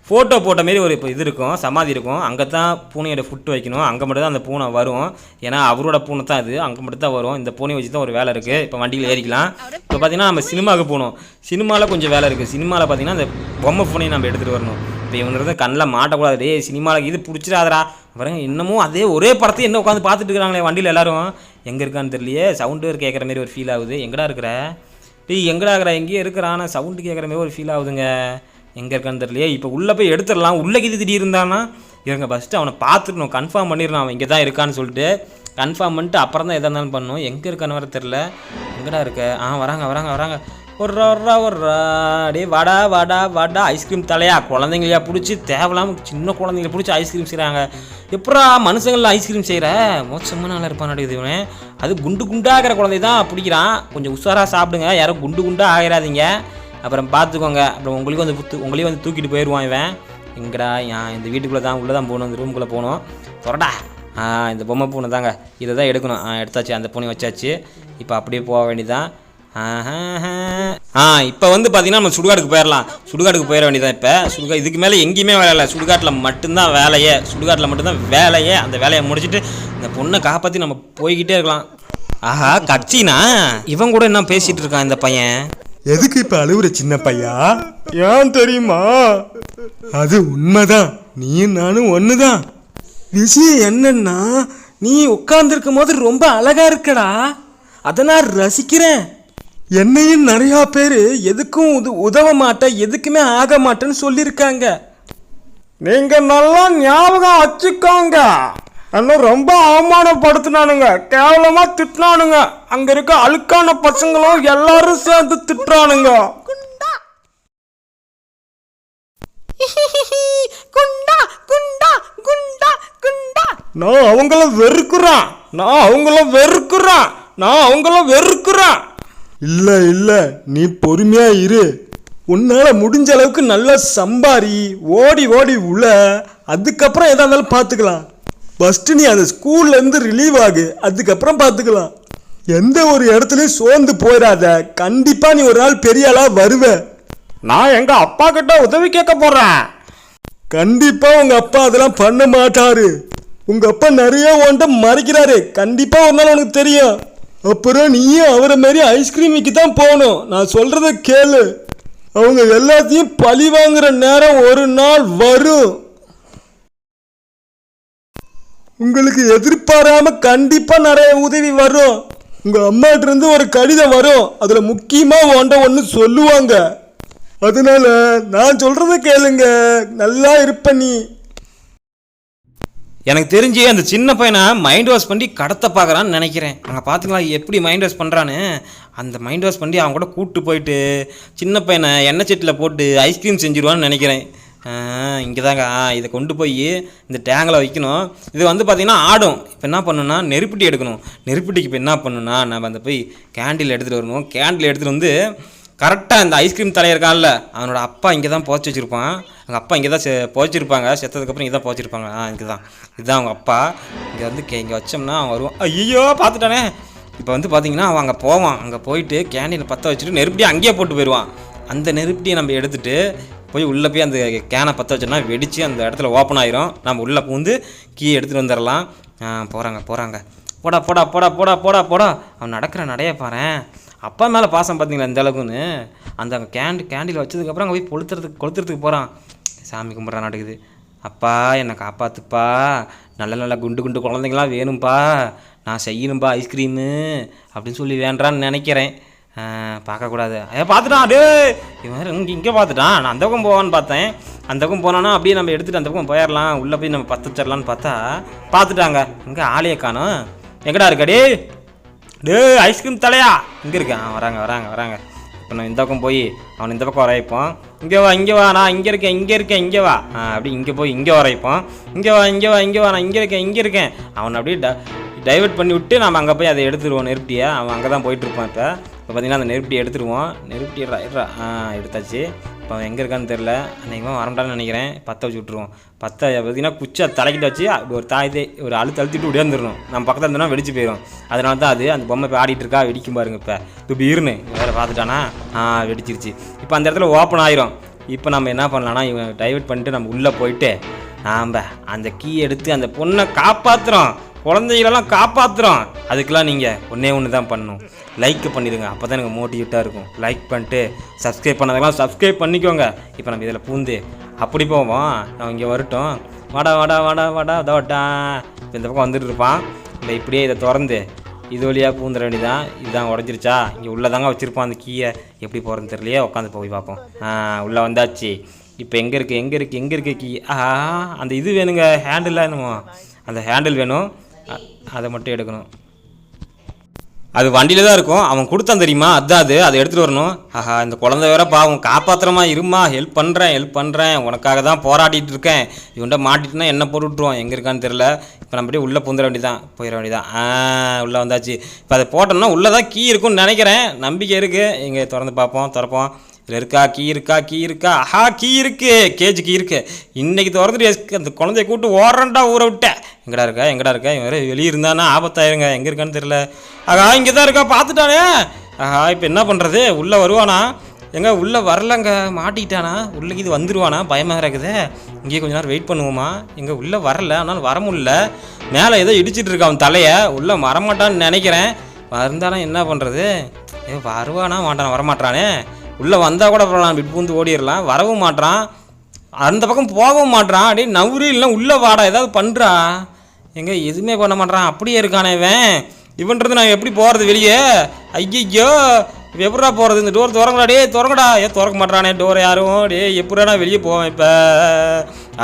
ஃபோட்டோ போட்ட மாரி ஒரு இப்போ இது இருக்கும் சமாதி இருக்கும். அங்கே தான் பூனையோட ஃபுட்டு வைக்கணும். அங்கே மட்டும் தான் அந்த பூனை வரும். ஏன்னா அவரோட பூனை தான் அது அங்கே மட்டும் தான் வரும். இந்த பூனையை வச்சு தான் ஒரு வேலை இருக்குது இப்போ வண்டியில் ஏறிக்கலாம். இப்போ பார்த்தீங்கன்னா நம்ம சினிமாவுக்கு போகணும். சினிமாவில் கொஞ்சம் வேலை இருக்குது சினிமாவில் பார்த்தீங்கன்னா அந்த பொம்மை பூனையை நம்ம எடுத்துகிட்டு வரணும். இப்போ இவங்க இருந்தால் கண்ணில் மாட்டக்கூடாது. டேய் சினிமாவில் இது பிடிச்சிடாதடா. பாருங்க இன்னமும் அதே ஒரே படத்தை என்ன உட்காந்து பார்த்துட்டு இருக்கிறாங்களே வண்டியில் எல்லாரும். எங்கே இருக்கான்னு தெரியலையே. சவுண்டு கேட்குற மாரி ஒரு ஃபீல் ஆகுது. எங்கடா இருக்கிற? டீ எங்கடா இருக்கிற? எங்கேயே இருக்கிறான். ஆனால் சவுண்டு கேட்குற மாரி ஒரு ஃபீல் ஆகுதுங்க. எங்கே இருக்கான்னு தெரியலையே. இப்போ உள்ளே போய் எடுத்துடலாம். உள்ளே கிது திடீர் இருந்தானா? இவங்க ஃபஸ்ட்டு அவனை பார்த்துக்கணும் கன்ஃபார்ம் பண்ணிடணும். அவன் இங்கே தான் இருக்கான்னு சொல்லிட்டு கன்ஃபார்ம் பண்ணிட்டு அப்புறம் தான் எதாக இருந்தாலும் பண்ணணும் எங்கே இருக்கான்னு வர தெரில எங்கடா இருக்க? ஆ வராங்க வராங்க வராங்க. ஒர்ரா ஒர்ரா ஒர்ரா டே வாடா வாடா வாடா. ஐஸ்கிரீம் தலையா? குழந்தைங்களையா பிடிச்சி? தேவையில்லாமல் சின்ன குழந்தைங்கள பிடிச்சி ஐஸ்கிரீம் செய்கிறாங்க எப்படா மனுஷங்களில் ஐஸ்கிரீம் செய்கிற மோசமான நல்லா இருப்பான் நடக்குது இவன். அது குண்டு குண்டாகிற குழந்தை தான் பிடிக்கிறான். கொஞ்சம் உஷாராக சாப்பிடுங்க. யாரும் குண்டு குண்டாக ஆகிடாதீங்க அப்புறம் பார்த்துக்கோங்க. அப்புறம் உங்களுக்கு வந்து புத்து உங்களையும் வந்து தூக்கிட்டு போயிடுவான் இவன். எங்கடா ஏன் இந்த வீட்டுக்குள்ளே தான் உள்ளே தான் போகணும் இந்த ரூமுக்குள்ளே போகணும். தொடடா ஆ இந்த பொம்மை பூனை தாங்க. இதை தான் எடுக்கணும். ஆ எடுத்தாச்சு அந்த பூனை வச்சாச்சு. இப்போ அப்படியே போக வேண்டியதான் ஆ இப்போ வந்து பார்த்தீங்கன்னா நம்ம சுடுகாடுக்கு போயிடலாம் சுடுகாடுக்கு போயிட வேண்டியதான் இப்போ. சுடுகா இதுக்கு மேலே எங்கேயுமே வேலை இல்லை சுடுகாட்டில் மட்டும்தான் வேலையே. சுடுகாட்டில் மட்டும்தான் வேலையே. அந்த வேலையை முடிச்சுட்டு இந்த பொண்ணை காப்பாற்றி நம்ம போய்கிட்டே இருக்கலாம். ஆஹா கட்சினா? இவன் கூட என்ன பேசிகிட்டு இருக்கான் இந்த பையன்? எதுக்கு இப்ப அழுவுற சின்ன பையா? ஏன் தெரியுமா? அது உண்மைதான். நீயும் நானும் ஒண்ணுதான். விஷயம் என்னன்னா நீ உட்கார்ந்துருக்கும் போது ரொம்ப அழகா இருக்கடா. அதை நான் ரசிக்கிறேன். என்னையும் நிறைய பேர் எதுக்கும் உத உதவ மாட்டேன் எதுக்குமே ஆக மாட்டேன்னு சொல்லியிருக்காங்க. நீங்க நல்லா ஞாபகம் வச்சுக்கோங்க. என்ன ரொம்ப அவமானப்படுத்தினானுங்க. கேவலமா திட்டினானுங்க. அங்க இருக்க அழுக்கான பசங்களும் எல்லாரும் சேர்ந்து திட்டுறானுங்க. குண்டா. குண்டா குண்டா குண்டா நான் அவங்கள வெறுக்கிறேன். நான் அவங்கள வெறுக்கிறேன். நான் அவங்கள வெறுக்கிறேன். இல்ல இல்ல. நீ பொறுமையா இரு. உன்னால முடிஞ்ச அளவுக்கு நல்லா சம்பாரி ஓடி ஓடி உள்ள அதுக்கப்புறம் எதா இருந்தாலும் பார்த்துக்கலாம் ஃபர்ஸ்ட் நீ அந்த ஸ்கூல்ல இருந்து ரிலீவ் ஆகு. அதுக்கப்புறம் பார்த்துக்கலாம். எந்த ஒரு இடத்துலயும் சோர்ந்து போயிடாத கண்டிப்பா நீ ஒரு நாள் பெரிய ஆளா வருவ. நான் எங்க அப்பா கிட்ட உதவி கேட்க போறேன். கண்டிப்பா உங்க அப்பா அதெல்லாம் பண்ண மாட்டாரு. உங்க அப்பா நிறைய உன்ட்ட மறைக்கிறாரு. கண்டிப்பா ஒரு நாள் உனக்கு தெரியும். அப்புறம் நீயும் அவரை மாதிரி ஐஸ்கிரீம் விற்க தான் போகணும். நான் சொல்றத கேளு. அவங்க எல்லாத்தையும் பழி வாங்குற நேரம் ஒரு நாள் வரும். உங்களுக்கு எதிர்பாராம கண்டிப்பா நிறைய உதவி வரும். உங்க அம்மாட்ட இருந்து ஒரு கடிதம் வரும். அதுல முக்கியமா உன்ட்ட ஒன்று சொல்லுவாங்க. அதனால நான் சொல்றத கேளுங்க. நல்லா இருப்ப நீ. எனக்கு தெரிஞ்சு அந்த சின்ன பையனை மைண்ட் வாஷ் பண்ணி கடத்த பார்க்குறான்னு நினைக்கிறேன். அங்கே பார்த்துங்களா எப்படி மைண்ட் வாஷ் பண்ணுறான்னு அந்த மைண்ட் வாஷ் பண்ணி அவங்க கூட கூப்பிட்டு போயிட்டு சின்ன பையனை எண்ணெய் சட்டியில் போட்டு ஐஸ்கிரீம் செஞ்சிருவான்னு நினைக்கிறேன். இங்கே தாங்க இதை கொண்டு போய் இந்த டேங்கில் வைக்கணும். இது வந்து பார்த்திங்கன்னா ஆடும். இப்போ என்ன பண்ணணும்னா நெருப்பட்டி எடுக்கணும். நெருப்பட்டிக்கு இப்போ என்ன பண்ணணும்னா நம்ம அந்த போய் கேண்டில் எடுத்துகிட்டு வரணும். கேண்டில் எடுத்துகிட்டு வந்து கரெக்டாக இந்த ஐஸ்கிரீம் தலையை இருக்கான்ல அவனோட அப்பா இங்கே தான் போச்சு வச்சுருப்பான். அவங்க அப்பா இங்கே தான் செ புதைச்சிருப்பாங்க. செத்ததுக்கப்புறம் இங்கே தான் போச்சிருப்பாங்க ஆ இங்கே தான் இதுதான் அவங்க அப்பா. இங்கே வந்து இங்கே வச்சோம்னா அவன் வருவான் ஐயோ பார்த்துட்டானே. இப்போ வந்து பார்த்தீங்கன்னா அவன் அங்கே போவான். அங்கே போயிட்டு கேண்டீனை பற்ற வச்சுட்டு நெருப்படியாக அங்கேயே போட்டு போயிடுவான். அந்த நெருப்படியை நம்ம எடுத்துகிட்டு போய் உள்ளே போய் அந்த கேனை பற்ற வச்சோம்னா வெடித்து அந்த இடத்துல ஓப்பன் ஆயிரும். நம்ம உள்ளே பூந்து கீ எடுத்துகிட்டு வந்துடலாம். போகிறாங்க போகிறாங்க போடா போடா போடா போடா போடா போடா. அவன் நடக்கிற நடைய பாரேன். அப்பா மேலே பாசம் பார்த்தீங்களா இந்த அளவுக்குன்னு? அந்த கேண்டு கேண்டி கேண்டில் வச்சதுக்கப்புறம் அங்கே போய் கொளுத்துறதுக்கு கொளுத்துறதுக்கு போகிறான் சாமி கும்பிட்றா நடக்குது. அப்பா என்னை காப்பாத்துப்பா. நல்ல நல்ல குண்டு குண்டு குழந்தைங்களாம் வேணும்ப்பா நான் செய்யணும்ப்பா ஐஸ்கிரீமு அப்படின்னு சொல்லி வேண்டான்னு நினைக்கிறேன். பார்க்கக்கூடாது. ஏ பார்த்துட்டான் டே இவன் இங்கே இங்கே பார்த்துட்டான். நான் அந்த பக்கம் போவான்னு பார்த்தேன். அந்த பக்கம் போனானா அப்படியே நம்ம எடுத்துகிட்டு அந்த பக்கம் போயிடலாம். உள்ளே போய் நம்ம பத்து வச்சிடலான்னு பார்த்தா பார்த்துட்டாங்க. இங்கே ஆளையே காணும். எங்கடா இருக்கா டே டே ஐஸ்கிரீம் தலையா? இங்கே இருக்கேன் ஆ, வராங்க வராங்க வராங்க. இப்போ நான் இந்த பக்கம் போய் அவன் இந்த பக்கம் வர இங்கே வா இங்கே வா நான் இங்கே இருக்கேன் இங்கே இருக்கேன் இங்கே வா. அப்படி இங்கே போய் இங்கே வரைப்போம். இங்கே வா இங்கே வா இங்கே வா நான் இங்கே இருக்கேன் இங்கே இருக்கேன். அவனை அப்படியே ட டைவர்ட் பண்ணி விட்டு நம்ம அங்கே போய் அதை எடுத்துருவோம் நிறுத்தியா? அவன் அங்கே தான் போயிட்டு இருப்பான் இப்போ. இப்போ பார்த்தீங்கன்னா அந்த நெருப்பிட்டி எடுத்துருவோம் நெருப்பிட்டி எடுறா ஆ எடுத்தாச்சு. இப்போ அவன் எங்கே இருக்கான்னு தெரில அன்றைக்கி வரமாட்டான்னு நினைக்கிறேன். பற்ற வச்சு விட்ருவோம் பற்ற பார்த்தீங்கன்னா குச்சை தலைக்கிட்ட வச்சு ஒரு தாயத்தை ஒரு அழுத்து அழுத்திட்டு உடையாந்துடணும். நம்ம பக்கத்தில் இருந்தோம்னா வெடிச்சு போயிடும் அதனால தான் அது அந்த பொம்மை இப்போ ஆடிட்டு இருக்கா வெடிக்கும் பாருங்க இப்போ. துபீர்னு வேறு பார்த்துட்டானா? ஆ வெடிச்சிருச்சு. இப்போ அந்த இடத்துல ஓப்பன் ஆயிரும். இப்போ நம்ம என்ன பண்ணலாம்னா இவன் டைவர்ட் பண்ணிட்டு நம்ம உள்ளே போயிட்டு நாம் அந்த கீ எடுத்து அந்த பொண்ணை காப்பாற்றுறோம் குழந்தைகளெல்லாம் காப்பாற்றுறோம் அதுக்கெலாம் நீங்கள் ஒன்றே ஒன்று தான் பண்ணணும். லைக் பண்ணிடுங்க. அப்போ தான் எனக்கு மோட்டிவேட்டாக இருக்கும். லைக் பண்ணிட்டு சப்ஸ்கிரைப் பண்ணதெல்லாம் சப்ஸ்கிரைப் பண்ணிக்கோங்க. இப்போ நம்ம இதில் பூந்து அப்படி போவோம். நான் இங்கே வரட்டும். வாடா வாடா வாடா வாடா தோட்டா இப்போ இந்த பக்கம் வந்துட்டு இருப்பான். இல்லை இப்படியே இதை திறந்து இது வழியாக பூந்துட வேண்டியதான் இதுதான் உடஞ்சிருச்சா? இங்கே உள்ளே தாங்க வச்சுருப்பான் அந்த கீயை. எப்படி போகிறதுன்னு தெரியலையே. உட்காந்து போய் பார்ப்போம். உள்ளே வந்தாச்சு. இப்போ எங்கே இருக்குது எங்கே இருக்குது எங்கே இருக்குது கீ? ஆஹா அந்த இது வேணுங்க. ஹேண்டில் என்னமோ. அந்த ஹேண்டில் வேணும். அதை மட்டும் எடுக்கணும். அது வண்டியில தான் இருக்கும். அவன் கொடுத்தான் தெரியுமா? அதான் அது. அதை எடுத்துகிட்டு வரணும். ஆஹா இந்த குழந்தை வேற பாவம். காப்பாத்திரமா இருமா. ஹெல்ப் பண்ணுறேன் ஹெல்ப் பண்ணுறேன் உனக்காக தான் போராடிட்டு இருக்கேன். இவன்ட்ட மாட்டிட்டுனா என்ன போட்டு விட்ருவான் எங்கே இருக்கான்னு தெரில இப்போ நம்ம அப்படியே உள்ளே புந்துட வேண்டியதான் போயிட வேண்டியதான் ஆ உள்ளே வந்தாச்சு. இப்போ அதை போட்டோம்னா உள்ளே தான் கீ இருக்கும்னு நினைக்கிறேன். நம்பிக்கை இருக்குது இங்கே திறந்து பார்ப்போம் திறப்போம். இதில் இருக்கா கீ இருக்கா கீ இருக்கா? அஹா கீ இருக்கு. கேஜி கீ இருக்கு. இன்னைக்கு திறந்துட்டு அந்த குழந்தைய கூப்பிட்டு ஓடுறேன்டா ஊரை விட்டேன் எங்கடா இருக்கா எங்கடா இருக்கா? இவன் வெளியே இருந்தானா? ஆபத்தாயிருங்க எங்கே இருக்கான்னு தெரியல. ஆகா இங்கே தான் இருக்கா பார்த்துட்டானே. ஆஹா இப்போ என்ன பண்ணுறது உள்ளே வருவானா? எங்க உள்ளே வரலங்க. மாட்டிக்கிட்டானா? உள்ளே இது வந்துடுவானா பயமாக இருக்குது. இங்கேயே கொஞ்ச நேரம் வெயிட் பண்ணுவோமா? எங்கே உள்ளே வரல. ஆனால் வர முடியல. மேலே ஏதோ இடிச்சிட்டு இருக்கான் அவன் தலையை. உள்ளே வரமாட்டான்னு நினைக்கிறேன். வந்தானா என்ன பண்ணுறது ஏ வருவானா? மாட்டானா? வரமாட்டானே. உள்ளே வந்தால் கூட பரவாயில்ல விட்டு பூந்து ஓடிடலாம். வரவும் மாட்றான். அந்த பக்கம் போகவும் மாட்றான். அப்படியே நவுரி இல்லை உள்ளே வாடா ஏதாவது பண்ணுறா எங்க எதுவுமே பண்ண மாட்டான் அப்படியே இருக்கானே இவன். இவன்றது நான் எப்படி போகிறது வெளியே? ஐயோ எப்படா எப்படிடா போகிறது இந்த டோர் திறங்கடா டே திறங்கடா ஏன் திறக்க மாட்டானே டோர் யாரும். டே எப்படிடா நான் வெளியே போவேன் இப்போ?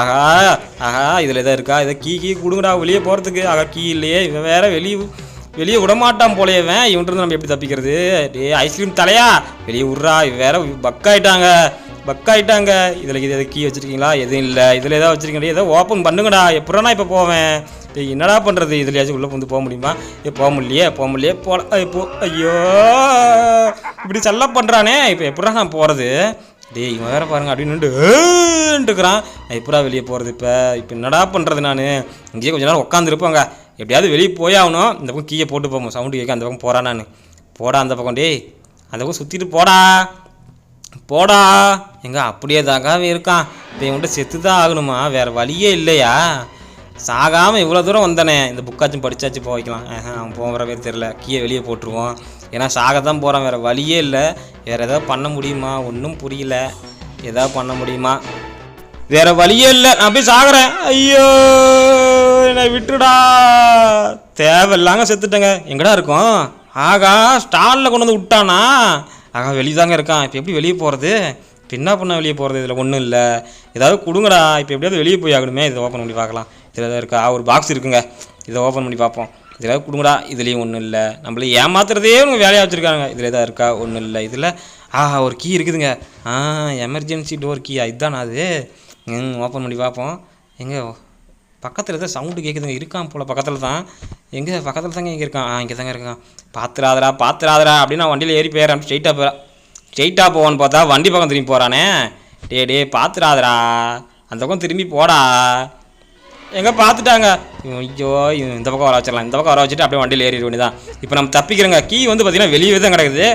ஆஹா ஆஹா இதில் எதாவது இருக்கா? இதை கீ கீ கொடுங்கடா வெளியே போகிறதுக்கு ஆகா கீ இல்லையே இவன் வேறு வெளியே வெளியே விடமாட்டான் போலையவன் இவன்ட்டு நம்ம எப்படி தப்பிக்கிறது? டே ஐஸ்கிரீம் தலையா? வெளியே விட்றா வேற பக்காயிட்டாங்க பக்காயிட்டாங்க இதில் இது எது கீ வச்சுருக்கீங்களா? எதுவும் இல்லை. இதில் ஏதாவது வச்சுருக்கீங்களா? ஏதோ ஓப்பன் பண்ணுங்கடா. எப்படா இப்போ போவேன்? டேய் என்னடா பண்ணுறது இதுலையாச்சும் உள்ளே வந்து போக முடியுமா? ஏ போக முடியலையே போக முடியலையே. போல இப்போ ஐயோ. இப்படி செல்ல பண்ணுறானே இப்போ எப்படா நான் போகிறது டேய் இவன் வேற பாருங்க அப்படின்னு இருக்கிறான். நான் எப்படா வெளியே போகிறது இப்போ? இப்போ என்னடா பண்ணுறது நான்? இங்கேயே கொஞ்ச நேரம் உட்காந்துருப்பாங்க எப்படியாவது வெளியே போய் ஆகணும். இந்த பக்கம் கீயை போட்டு போவோம் சவுண்டு கேட்க அந்த பக்கம் போகிறான் நான். போடா அந்த பக்கம் டேய். அந்த பக்கம் சுற்றிட்டு போடா. போடா. எங்க அப்படியே தாங்க இருக்கான். இப்போ இவன்கிட்ட செத்து தான் ஆகணுமா? வேறு வழியே இல்லையா? சாகாமல் இவ்வளோ தூரம் வந்தானே. இந்த புக்காச்சும் படித்தாச்சு போக வைக்கலாம். அவன் போகிற பேர் தெரில கீழே வெளியே போட்டுருவோம் ஏன்னா சாக தான் போகிறான் வேறு வழியே இல்லை. வேறு ஏதாவது பண்ண முடியுமா? ஒன்றும் புரியல. ஏதாவது பண்ண முடியுமா? வேற வழியே இல்லை. நான் போய் சாகுறேன். ஐயோ! என்னை விட்டுடா. தேவையில்லாங்க செத்துட்டேங்க. எங்கடா இருக்கும்? ஆகா ஸ்டாலில் கொண்டு வந்து விட்டானா? ஆகா வெளியே தாங்க இருக்கான். இப்போ எப்படி வெளியே போகிறது இப்போ என்ன பண்ண வெளியே போகிறது இதில் ஒன்றும் இல்லை. ஏதாவது கொடுங்கடா. இப்போ எப்படியாவது வெளியே போய் ஆகணுமே. இதை ஓப்பன் பண்ணி பார்க்கலாம். இதில் ஏதாவது இருக்கா? ஒரு பாக்ஸ் இருக்குங்க. இதை ஓப்பன் பண்ணி பார்ப்போம். இதில் ஏதாவது கொடுங்கடா. இதுலேயும் ஒன்றும் இல்லை. நம்மள ஏமாத்துறதே உங்கள் வேலையாக வச்சுருக்காங்க இதில் ஏதாவது இருக்கா? ஒன்றும் இல்லை. இதில் ஆஹா ஒரு கீ இருக்குதுங்க. ஆ எமர்ஜென்சி டோர் கீ இதுதானா அது? ம் ஓப்பன் பண்ணி பார்ப்போம். எங்கே பக்கத்தில் ஏதோ சவுண்டு கேட்குதுங்க இருக்கான் போல் பக்கத்தில் தான். எங்கே? பக்கத்தில் தாங்க இங்கே இருக்கான். ஆ இங்கே தாங்க இருக்கான். பாத்துறாதடா பாத்துறாதடா. அப்படின்னு நான் வண்டியில் ஏறி போயிடறேன். ஸ்ட்ரெயிட்டாக போகிறேன் ஸ்ட்ரெயிட்டாக போவான்னு பார்த்தா வண்டி பக்கம் திரும்பி போகிறானே டே டே பாத்துறாதடா. அந்த பக்கம் திரும்பி போடா. எங்கே பார்த்துட்டாங்க ஐயோ இந்த பக்கம் வர வச்சிடலாம். இந்த பக்கம் வர வச்சுட்டு அப்படியே வண்டியில் ஏறிட வேண்டியதான் இப்போ நம்ம தப்பிக்கிறோங்க. கீ வந்து பார்த்திங்கன்னா வெளியே தான் கிடக்குது.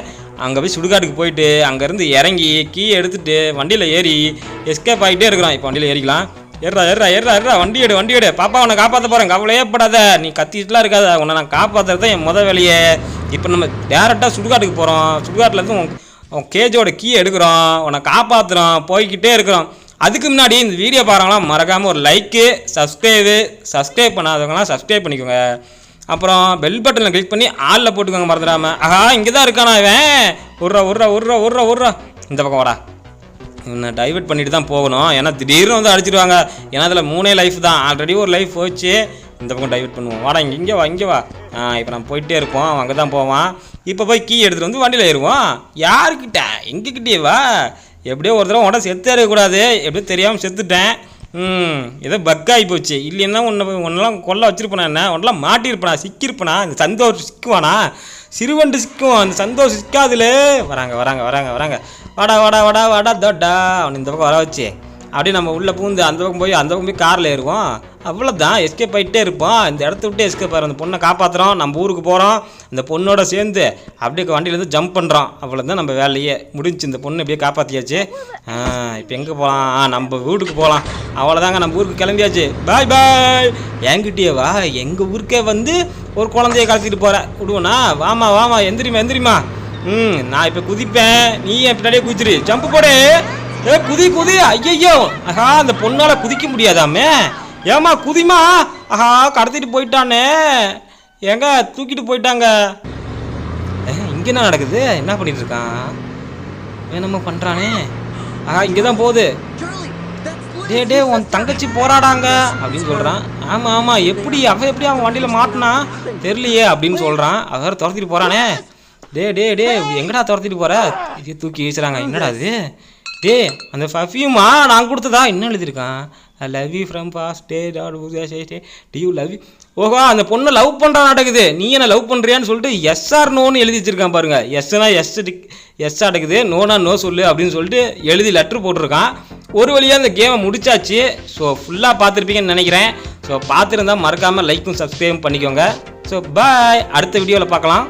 அங்கே போய் சுடுகாட்டுக்கு போயிட்டு அங்கேருந்து இறங்கி கீ எடுத்துகிட்டு வண்டியில் ஏறி எஸ்கேப் ஆகிட்டே இருக்கிறோம் இப்போ வண்டியில் ஏறிக்கலாம். ஏறா ஏறா ஏறா ஏறா வண்டி எடு வண்டி எடு. பாப்பா உன்னை காப்பாற்ற போகிறேன் கவலையே படாத நீ கத்திட்டுலாம் இருக்காத. உன்னை நான் காப்பாற்றுறது தான் என் முத வேலையே. இப்போ நம்ம டேரெக்டாக சுடுகாட்டுக்கு போகிறோம் சுடுகாட்டிலேருந்து உன் உன் கேஜோட கீ எடுக்கிறோம். உன்னை காப்பாற்றுறோம் போய்கிட்டே இருக்கிறோம். அதுக்கு முன்னாடி இந்த வீடியோ பாருங்களாம் மறக்காமல் ஒரு லைக்கு சப்ஸ்கிரைபு சப்ஸ்கிரைப் பண்ணாதவங்களாம் சப்ஸ்கிரைப் பண்ணிக்கோங்க. அப்புறம் பெல் பட்டனில் கிளிக் பண்ணி ஆளில் போட்டுக்கோங்க மறந்துடாமல் ஆஹா இங்கே தான் இருக்கானா இவன்? உர்றா உர்றா உர்றா உர்றா உர்றா. இந்த பக்கம் வாடா. இவனை டைவர்ட் பண்ணிட்டு தான் போகணும். ஏன்னா திடீர்னு வந்து அடிச்சிடுவாங்க ஏன்னா அதில் மூணே லைஃப் தான். ஆல்ரெடி ஒரு லைஃப் போச்சு. இந்த பக்கம் டைவெர்ட் பண்ணுவோம். வாடா இங்கே இங்கே வா இங்கே வா. இப்போ நம்ம போயிட்டே இருப்போம். அவன் அங்கே தான் போவான். இப்போ போய் கீ எடுத்துகிட்டு வந்து வண்டியில் ஏறுவோம். யாருக்கிட்ட? எங்ககிட்டயே வா. எப்படியோ ஒரு தடவை உடனே செத்து இருக்கக்கூடாது எப்படியோ தெரியாமல் செத்துட்டேன். ம் ஏதோ பக்காகி போச்சு. இல்லைன்னா உன்னை உன்னெல்லாம் கொல்ல வச்சிருப்பேனா என்ன? ஒன்றெல்லாம் மாட்டியிருப்பனா? சிக்கியிருப்பனா? இந்த சந்தோஷம் சிக்குவானா? சிறுவண்டு சிக்கும் அந்த சந்தோஷம் சிக்காதுல. வராங்க வராங்க வராங்க வராங்க. வாடா வாடா வாடா வாடா தோட்டா. அவன் இந்த பக்கம் வர வச்சு. அப்படியே நம்ம உள்ளே பூந்து அந்த பக்கம் போய் அந்த பக்கம் போய் காரில் ஏறுவோம். அவ்வளோதான் எஸ்கேப் ஆகிட்டே இருப்போம். இந்த இடத்த விட்டு எஸ்கேப் ஆகிறோம் அந்த பொண்ணை காப்பாற்றுறோம் நம்ம ஊருக்கு போகிறோம் இந்த பொண்ணோட சேர்ந்து அப்படியே வண்டியிலேருந்து ஜம்ப் பண்ணுறோம் அவ்வளோதான் நம்ம வேலையே. முடிஞ்சு இந்த பொண்ணை இப்படியே காப்பாற்றியாச்சு இப்போ எங்கே போகலாம் ஆ நம்ம வீட்டுக்கு போகலாம் அவ்வளோதாங்க நம்ம ஊருக்கு கிளம்பியாச்சு. பாய் பாய் என்கிட்டயே வா. எங்கள் ஊருக்கே வந்து ஒரு குழந்தைய கலத்திட்டு போகிற விடுவோண்ணா வாமா வாமா எந்திரிமா எந்திரிமா ம் நான் இப்போ குதிப்பேன். நீ என் பின்னாடியே குதிச்சிரு. ஜம்ப் போடு. ஏ குதி குதி. ஐயையோ. ஆஹா அந்த பொண்ணால குதிக்க முடியாதாமே? ஏமா குதிமா ஆஹா கடத்திட்டு போயிட்டானே. எங்க தூக்கிட்டு போயிட்டாங்க. இங்கே என்ன நடக்குது? என்ன பண்ணிட்டு இருக்கான் என்னமோ பண்ணுறானே ஆஹா இங்கே தான் போகுது. டே டே உன் தங்கச்சி போராடாங்க அப்படின்னு சொல்கிறான் ஆமாம் ஆமாம் எப்படி அவன் எப்படி அவன் வண்டியில் மாட்டினா? தெரியலையே அப்படின்னு சொல்கிறான் அவர் துரத்திட்டு போகிறானே டே டே டே எங்கடா துரத்திட்டு போற? இது தூக்கி வீசுறாங்க. என்னடா இது? டே அந்த பர்ஃப்யூமா நான் கொடுத்ததா? என்ன எழுதியிருக்கான். I love you from past day dot T U love you ஓஹோ அந்த பொண்ணை லவ் பண்ணுறா நடக்குது. நீ என்ன லவ் பண்ணுறியான்னு சொல்லிட்டு எஸ்ஆர் நோன்னு எழுதி வச்சிருக்கான் பாருங்க. எஸ்னா எஸ் எஸ் அடக்குது. நோனா நோ சொல்லு அப்படின்னு சொல்லிட்டு எழுதி லெட்ரு போட்டிருக்கான். ஒரு வழியாக அந்த கேமை முடிச்சாச்சு. ஸோ ஃபுல்லாக பார்த்துருப்பீங்கன்னு நினைக்கிறேன். ஸோ பார்த்துருந்தா மறக்காமல் லைக்கும் சப்ஸ்கிரைபும் பண்ணிக்கோங்க. ஸோ பாய் அடுத்த வீடியோவில் பார்க்கலாம்.